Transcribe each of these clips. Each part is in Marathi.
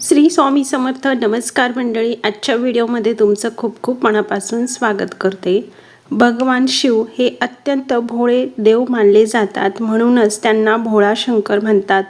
श्री स्वामी समर्थ नमस्कार मंडळी आजच्या व्हिडिओमध्ये तुमचं खूप खूप मनापासून स्वागत करते. भगवान शिव हे अत्यंत भोळे देव मानले जातात म्हणूनच त्यांना भोळा शंकर म्हणतात.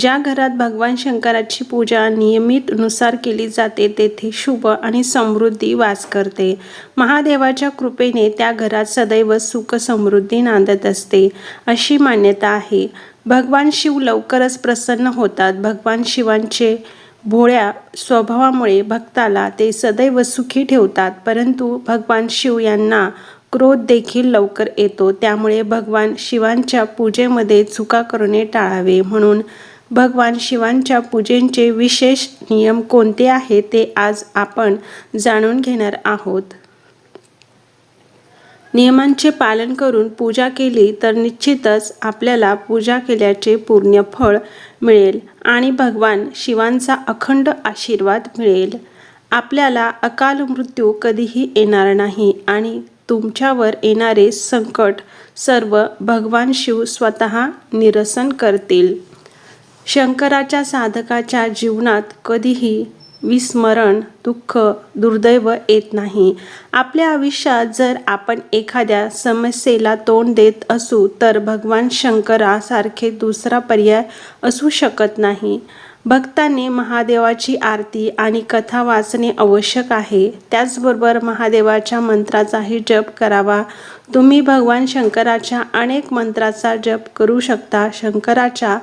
ज्या घरात भगवान शंकराची पूजा नियमितनुसार केली जाते तेथे शुभ आणि समृद्धी वास करते. महादेवाच्या कृपेने त्या घरात सदैव सुख समृद्धी नांदत असते अशी मान्यता आहे. भगवान शिव लवकरच प्रसन्न होतात. भगवान शिवांचे भोळ्या स्वभावामुळे भक्ताला ते सदैव सुखी ठेवतात परंतु भगवान शिव यांना क्रोध देखील लवकर येतो. त्यामुळे भगवान शिवांच्या पूजेमध्ये चुका करणे टाळावे. म्हणून भगवान शिवांच्या पूजेचे विशेष नियम कोणते आहे ते आज आपण जाणून घेणार आहोत. नियमांचे पालन करून पूजा केली तर निश्चितच आपल्याला पूजा केल्याचे पुण्य फळ मिळेल आणि भगवान शिवांचा अखंड आशीर्वाद मिळेल. आपल्याला अकाल मृत्यू कधीही येणार नाही आणि तुमच्यावर येणारे संकट सर्व भगवान शिव स्वतः निरसन करतील. शंकराच्या साधकाच्या जीवनात कधीही विस्मरण दुःख दुर्दैव येत नाही. आपल्या आयुष्यात जर आपण एखाद्या समस्येला तोंड देत असू तर भगवान शंकरासारखे दुसरा पर्याय असू शकत नाही. भक्तांनी महादेवाची आरती आणि कथा वाचणे आवश्यक आहे. त्याचबरोबर महादेवाच्या मंत्राचाही जप करावा. तुम्ही भगवान शंकराच्या अनेक मंत्राचा जप करू शकता. शंकराच्या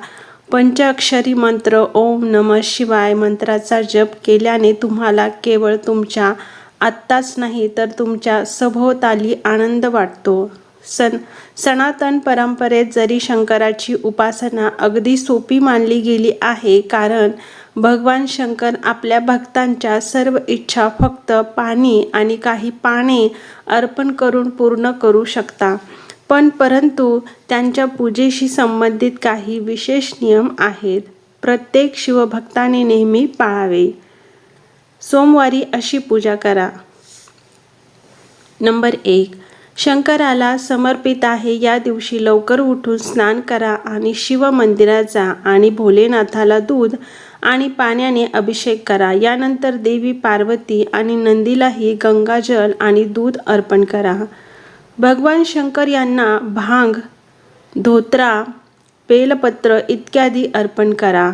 पंचाक्षरी मंत्र ओम नम शिवाय मंत्राचा जप केल्याने तुम्हाला केवळ तुमच्या आत्ताच नाही तर तुमच्या सभोवताली आनंद वाटतो. सण सनातन परंपरेत जरी शंकराची उपासना अगदी सोपी मानली गेली आहे कारण भगवान शंकर आपल्या भक्तांच्या सर्व इच्छा फक्त पाणी आणि काही पाने अर्पण करून पूर्ण करू शकता. पण परंतु त्यांच्या पूजेशी संबंधित काही विशेष नियम आहेत. प्रत्येक शिवभक्ताने नेहमी पाळावे. सोमवारी अशी पूजा करा. नंबर एक. शंकराला समर्पित आहे या दिवशी लवकर उठून स्नान करा आणि शिव मंदिरात जा आणि भोलेनाथाला दूध आणि पाण्याने अभिषेक करा. यानंतर देवी पार्वती आणि नंदीलाही गंगाजल आणि दूध अर्पण करा. भगवान शंकर यांना भांग धोत्रा बेलपत्र इत्यादी अर्पण करा.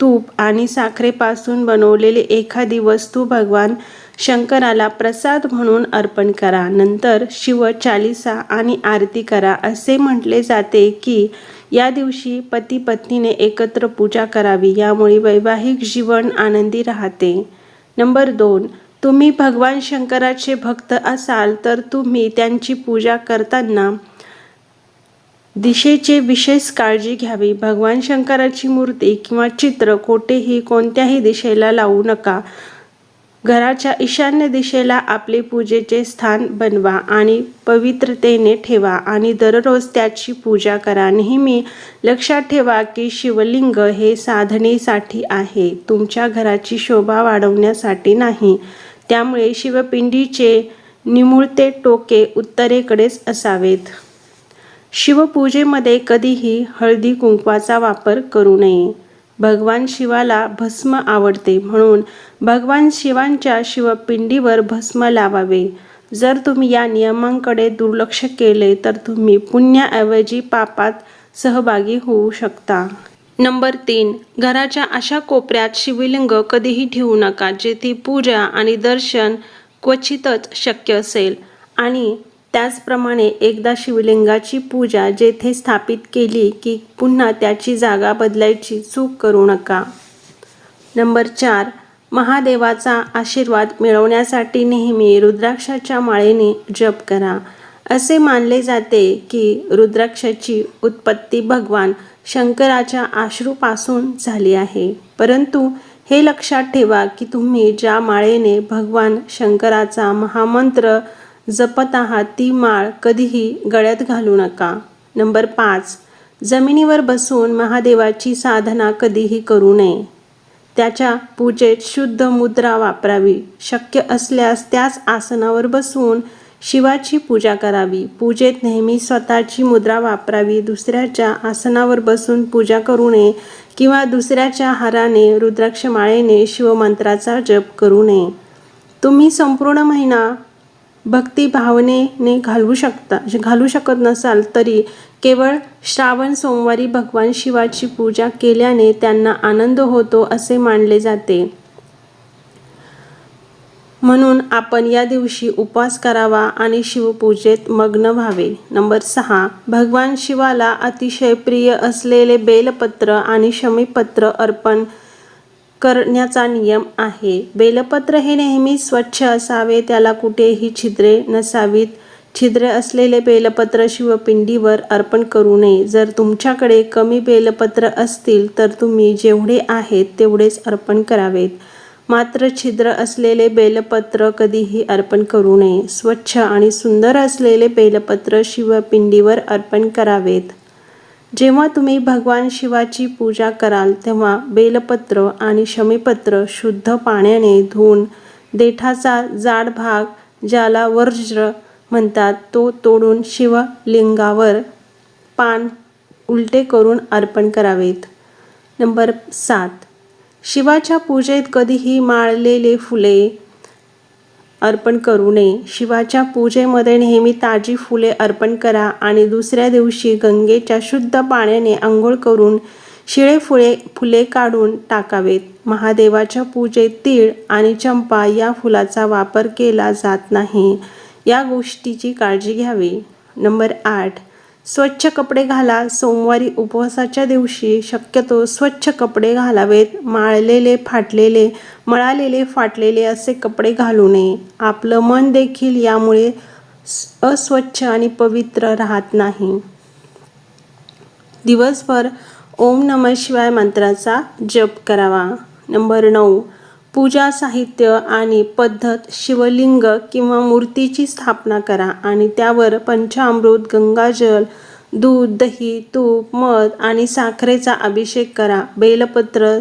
तूप आणि साखरेपासून बनवलेली एखादी वस्तू भगवान शंकराला प्रसाद म्हणून अर्पण करा. नंतर शिव चालिसा आणि आरती करा. असे म्हटले जाते की या दिवशी पती पत्नीने एकत्र पूजा करावी. यामुळे वैवाहिक जीवन आनंदी राहते. नंबर दोन तुम्ही भगवान शंकराचे भक्त असाल तर तुम्ही त्यांची पूजा करताना दिशेचे विशेष काळजी घ्यावी. भगवान शंकराची मूर्ती किंवा चित्र कोठेही कोणत्याही दिशेला लावू नका. घराच्या ईशान्य दिशेला आपले पूजेचे स्थान बनवा आणि पवित्रतेने ठेवा आणि दररोज त्याची पूजा करा. नेहमी लक्षात ठेवा की शिवलिंग हे साधनेसाठी आहे. तुमच्या घराची शोभा वाढवण्यासाठी नाही. त्यामुळे शिवपिंडीचे निमुळते टोके उत्तरेकडेच असावेत. शिवपूजेमध्ये कधीही हळदी कुंकवाचा वापर करू नये. भगवान शिवाला भस्म आवडते म्हणून भगवान शिवांच्या शिवपिंडीवर भस्म लावावे. जर तुम्ही या नियमांकडे दुर्लक्ष केले तर तुम्ही पुण्याऐवजी पापात सहभागी होऊ शकता. नंबर तीन घराच्या अशा कोपऱ्यात शिवलिंग कधीही ठेवू नका जेथे पूजा आणि दर्शन क्वचितच शक्य असेल. आणि त्याचप्रमाणे एकदा शिवलिंगाची पूजा जेथे स्थापित केली की पुन्हा त्याची जागा बदलायची चूक करू नका. नंबर चार महादेवाचा आशीर्वाद मिळवण्यासाठी नेहमी रुद्राक्षाच्या माळेने जप करा. असे मानले जाते की रुद्राक्षाची उत्पत्ती भगवान शंकराच्या आश्रूपासून झाली आहे. परंतु हे लक्षात ठेवा की तुम्ही ज्या माळेने भगवान शंकराचा महामंत्र जपत आहात ती माळ कधीही गळ्यात घालू नका. नंबर पाच जमिनीवर बसून महादेवाची साधना कधीही करू नये. त्याच्या पूजेत शुद्ध मुद्रा वापरावी. शक्य असल्यास त्याच आसनावर बसून शिवाची पूजा करावी. पूजेत नेहमी स्वतःची मुद्रा वापरावी. दुसऱ्याच्या आसनावर बसून पूजा करू नये किंवा दुसऱ्याच्या हाराने रुद्राक्षमाळेने शिवमंत्राचा जप करू नये. तुम्ही संपूर्ण महिना भक्ती भावनेने घालवू शकता घालू शकत नसाल तरी केवळ श्रावण सोमवारी भगवान शिवाची पूजा केल्याने त्यांना आनंद होतो असे मानले जाते. म्हणून आपण या दिवशी उपवास करावा आणि शिवपूजेत मग्न व्हावे. नंबर सहा भगवान शिवाला अतिशय प्रिय असलेले बेलपत्र आणि शमीपत्र अर्पण करण्याचा नियम आहे. बेलपत्र हे नेहमी स्वच्छ असावे त्याला कुठेही छिद्रे नसावीत. छिद्रे असलेले बेलपत्र शिवपिंडीवर अर्पण करू नये. जर तुमच्याकडे कमी बेलपत्र असतील तर तुम्ही जेवढे आहेत तेवढेच अर्पण करावेत. मात्र छिद्र असलेले बेलपत्र कधीही अर्पण करू नये. स्वच्छ आणि सुंदर असलेले बेलपत्र शिवपिंडीवर अर्पण करावेत. जेव्हा तुम्ही भगवान शिवाची पूजा कराल तेव्हा बेलपत्र आणि शमीपत्र शुद्ध पाण्याने धुवून देठाचा जाड भाग ज्याला वर्ज्र म्हणतात तो तोडून शिवलिंगावर पान उलटे करून अर्पण करावेत. नंबर सात. शिवाच्या पूजेत कधीही माळलेले फुले अर्पण करू नये. शिवाच्या पूजेमध्ये नेहमी ताजी फुले अर्पण करा आणि दुसऱ्या दिवशी गंगेच्या शुद्ध पाण्याने आंघोळ करून शिळे फुले फुले काढून टाकावेत. महादेवाच्या पूजेत तीळ आणि चंपा या फुलाचा वापर केला जात नाही. या गोष्टीची काळजी घ्यावी. नंबर आठ. स्वच्छ कपडे घाला. सोमवारी उपवासाच्या दिवशी शक्यतो स्वच्छ कपडे घालावेत. माळलेले फाटलेले मळालेले फाटलेले असे कपडे घालू नये. आपलं मन देखील यामुळे अस्वच्छ आणि पवित्र राहत नाही. दिवसभर ओम नम शिवाय मंत्राचा जप करावा. नंबर नऊ पूजा साहित्य आणि पद्धत शिवलिंग किंवा मूर्तीची स्थापना करा आणि त्यावर पंचामृत गंगाजल दूध दही तूप मध आणि साखरेचा अभिषेक करा. बेलपत्र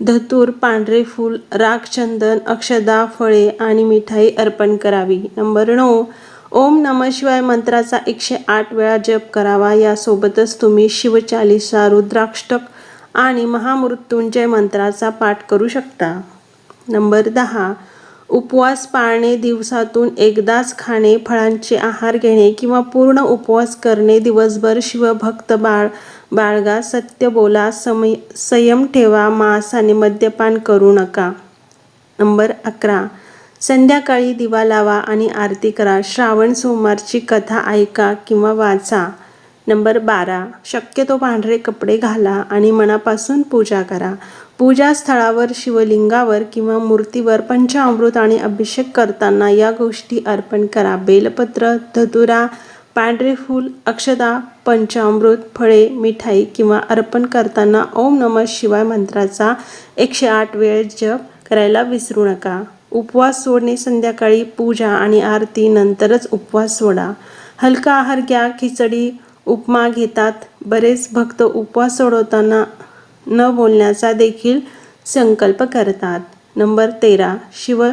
धतूर पांढरे फूल रागचंदन अक्षदा फळे आणि मिठाई अर्पण करावी. नंबर नऊ ओम नम शिवाय मंत्राचा एकशे आठ वेळा जप करावा. यासोबतच तुम्ही शिवचालिसा रुद्राक्षक आणि महामृत्युंजय मंत्राचा पाठ करू शकता. नंबर दहा. उपवास पाळणे दिवसातून एकदाच खाणे फळांचे आहार घेणे किंवा पूर्ण उपवास करणे दिवसभर शिवभक्त बाळ बाळगा सत्य बोला समय संयम ठेवा मांस आणि मद्यपान करू नका. नंबर अकरा. संध्याकाळी दिवा लावा आणि आरती करा. श्रावण सोमवारची कथा ऐका किंवा वाचा. नंबर बारा. शक्यतो पांढरे कपडे घाला आणि मनापासून पूजा करा. पूजा स्थळावर शिवलिंगावर किंवा मूर्तीवर पंचामृत आणि अभिषेक करताना या गोष्टी अर्पण करा. बेलपत्र धतुरा पांढरे फूल अक्षदा पंचामृत फळे मिठाई किंवा अर्पण करताना ओम नमः शिवाय मंत्राचा एकशे आठ वेळ जप करायला विसरू नका. उपवास सोडणे संध्याकाळी पूजा आणि आरती नंतरच उपवास सोडा. हलका आहार घ्या खिचडी उपमा घेतात. बरेच भक्त उपवास सोडवताना न बोलण्याचा देखील संकल्प करतात. नंबर तेरा शिव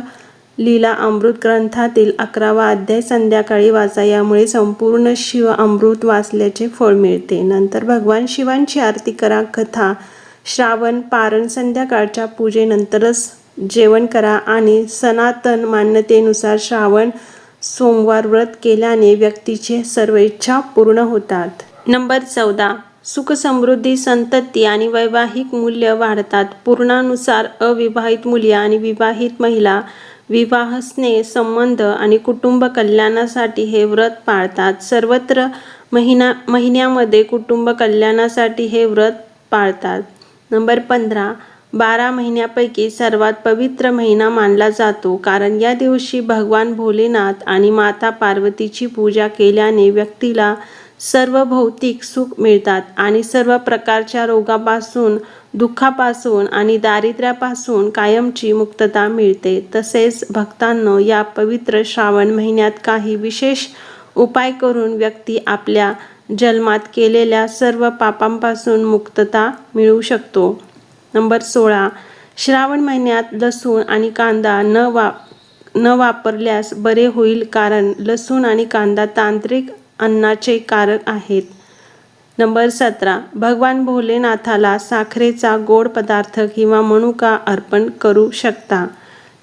लीला अमृत ग्रंथातील अकरावा अध्याय संध्याकाळी वाचा. यामुळे संपूर्ण शिव अमृत वाचल्याचे फळ मिळते. नंतर भगवान शिवांची आरती करा. कथा श्रावण पारण संध्याकाळच्या पूजेनंतरच जेवण करा आणि सनातन मान्यतेनुसार श्रावण सोमवार व्रत केल्याने व्यक्तीचे सर्व इच्छा पूर्ण होतात. नंबर चौदा सुख समृद्धी संतती आणि वैवाहिक मूल्य वाढतात. पूर्णानुसार अविवाहित मुली आणि विवाहित महिला विवाह स्नेह संबंध आणि कुटुंब कल्याणासाठी हे व्रत पाळतात. सर्वत्र महिना महिन्यामध्ये कुटुंब कल्याणासाठी हे व्रत पाळतात. नंबर पंधरा बारा महिन्यापैकी सर्वात पवित्र महिना मानला जातो. कारण या दिवशी भगवान भोलेनाथ आणि माता पार्वतीची पूजा केल्याने व्यक्तीला सर्व भौतिक सुख मिळतात आणि सर्व प्रकारच्या रोगापासून दुःखापासून आणि दारिद्र्यापासून कायमची मुक्तता मिळते. तसेच भक्तांनो या पवित्र श्रावण महिन्यात काही विशेष उपाय करून व्यक्ती आपल्या जन्मात केलेल्या सर्व पापांपासून मुक्तता मिळू शकतो. नंबर सोळा. श्रावण महिन्यात लसूण आणि कांदा न वा न वापरल्यास बरे होईल कारण लसूण आणि कांदा तांत्रिक अन्नाचे कारक आहेत. नंबर सतरा. भगवान भोलेनाथाला साखरेचा गोड पदार्थ किंवा मनुका अर्पण करू शकता.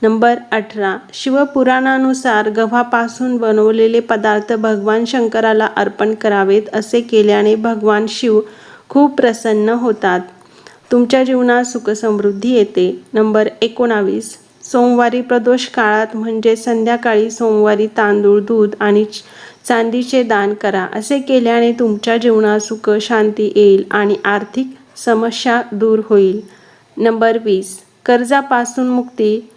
नंबर अठरा. शिवपुराणानुसार गव्हापासून बनवलेले पदार्थ भगवान शंकराला अर्पण करावेत असे केल्याने भगवान शिव खूप प्रसन्न होतात. तुमच्या जीवनात सुखसमृद्धी येते. नंबर एकोणावीस. सोमवारी प्रदोष काळात म्हणजे संध्याकाळी सोमवारी तांदूळ दूध आणि चांदीचे दान करा. असे केल्याने तुमच्या जीवनात सुख शांती येईल आणि आर्थिक समस्या दूर होईल. नंबर वीस. कर्जापासून मुक्ती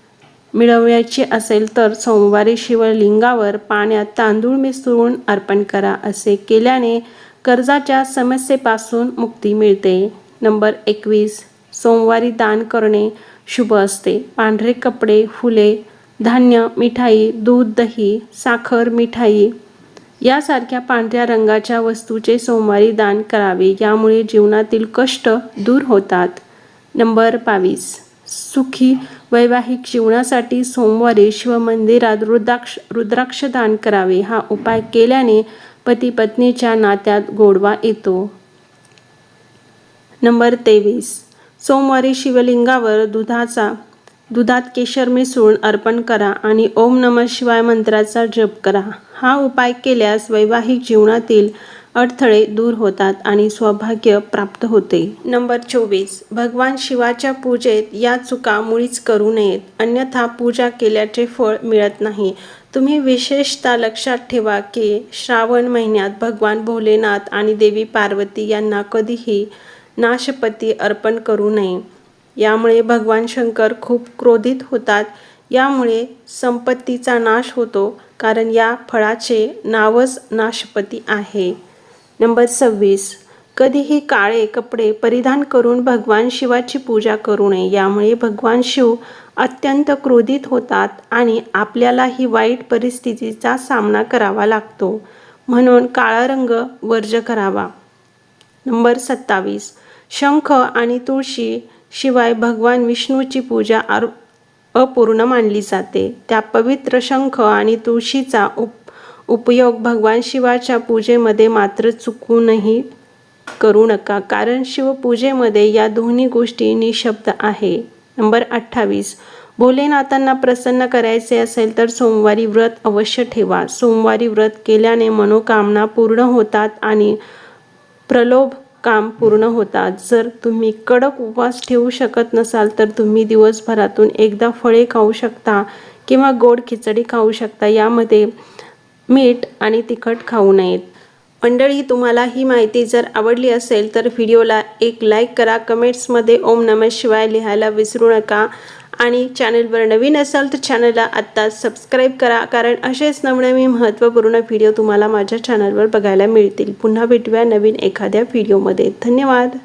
मिळवायची असेल तर सोमवारी शिवलिंगावर पाण्यात तांदूळ मिसळून अर्पण करा. असे केल्याने कर्जाच्या समस्येपासून मुक्ती मिळते. नंबर एकवीस. सोमवारी दान करणे शुभ असते. पांढरे कपडे फुले धान्य मिठाई दूध दही साखर मिठाई यासारख्या पांढऱ्या रंगाच्या वस्तूचे सोमवारी दान करावे यामुळे जीवनातील कष्ट दूर होतात. नंबर बावीस. सुखी वैवाहिक जीवनासाठी सोमवारी शिवमंदिरात रुद्राक्ष रुद्राक्ष दान करावे. हा उपाय केल्याने पती पत्नीच्या नात्यात गोडवा येतो. नंबर तेवीस. सोमवारी शिवलिंगावर दुधाचा दुधात केशर मिसळून अर्पण करा आणि ओम नम शिवाय मंत्राचा जप करा. हा उपाय केल्यास वैवाहिक जीवनातील अडथळे दूर होतात आणि सौभाग्य प्राप्त होते. नंबर चोवीस. भगवान शिवाच्या पूजेत या चुका मुळीच करू नयेत. अन्यथा पूजा केल्याचे फळ मिळत नाही. तुम्ही विशेषतः लक्षात ठेवा की श्रावण महिन्यात भगवान भोलेनाथ आणि देवी पार्वती यांना कधीही नाशपती अर्पण करू नये. यामुळे भगवान शंकर खूप क्रोधित होतात. यामुळे संपत्तीचा नाश होतो कारण या फळाचे नावच नाशपती आहे. नंबर सव्वीस. कधीही काळे कपडे परिधान करून भगवान शिवाची पूजा करू नये. यामुळे भगवान शिव अत्यंत क्रोधित होतात आणि आपल्याला ही वाईट परिस्थितीचा सामना करावा लागतो. म्हणून काळा रंग वर्ज करावा. नंबर सत्तावीस. शंख आणि तुळशी शिवाय भगवान विष्णूची पूजा आर अपूर्ण मानली जाते. त्या पवित्र शंख आणि तुळशीचा उप उपयोग भगवान शिवाच्या पूजेमध्ये मात्र चुकूनही करू नका कारण शिवपूजेमध्ये या दोन्ही गोष्टी निशब्द आहे. नंबर अठ्ठावीस भोलेनाथांना प्रसन्न करायचे असेल तर सोमवारी व्रत अवश्य ठेवा. सोमवारी व्रत केल्याने मनोकामना पूर्ण होतात आणि प्रलोभ काम पूर्ण होतात जर तुम्ही कडक उपवास ठेवू शकत नसाल तर तुम्ही दिवसभरातून एकदा फळे खाऊ शकता किंवा गोड खिचडी खाऊ शकता. यामध्ये मीठ आणि तिखट खाऊ नयेत. मंडळी तुम्हाला ही माहिती जर आवडली असेल तर व्हिडिओला एक लाईक करा. कमेंट्समध्ये ओम नमः शिवाय लिहायला विसरू नका. आणि चॅनलवर नवीन असाल तर चॅनलला आत्ताच सबस्क्राईब करा कारण असेच नवनवीन महत्त्वपूर्ण व्हिडिओ तुम्हाला माझ्या चॅनलवर बघायला मिळतील. पुन्हा भेटूया नवीन एखाद्या व्हिडिओमध्ये धन्यवाद!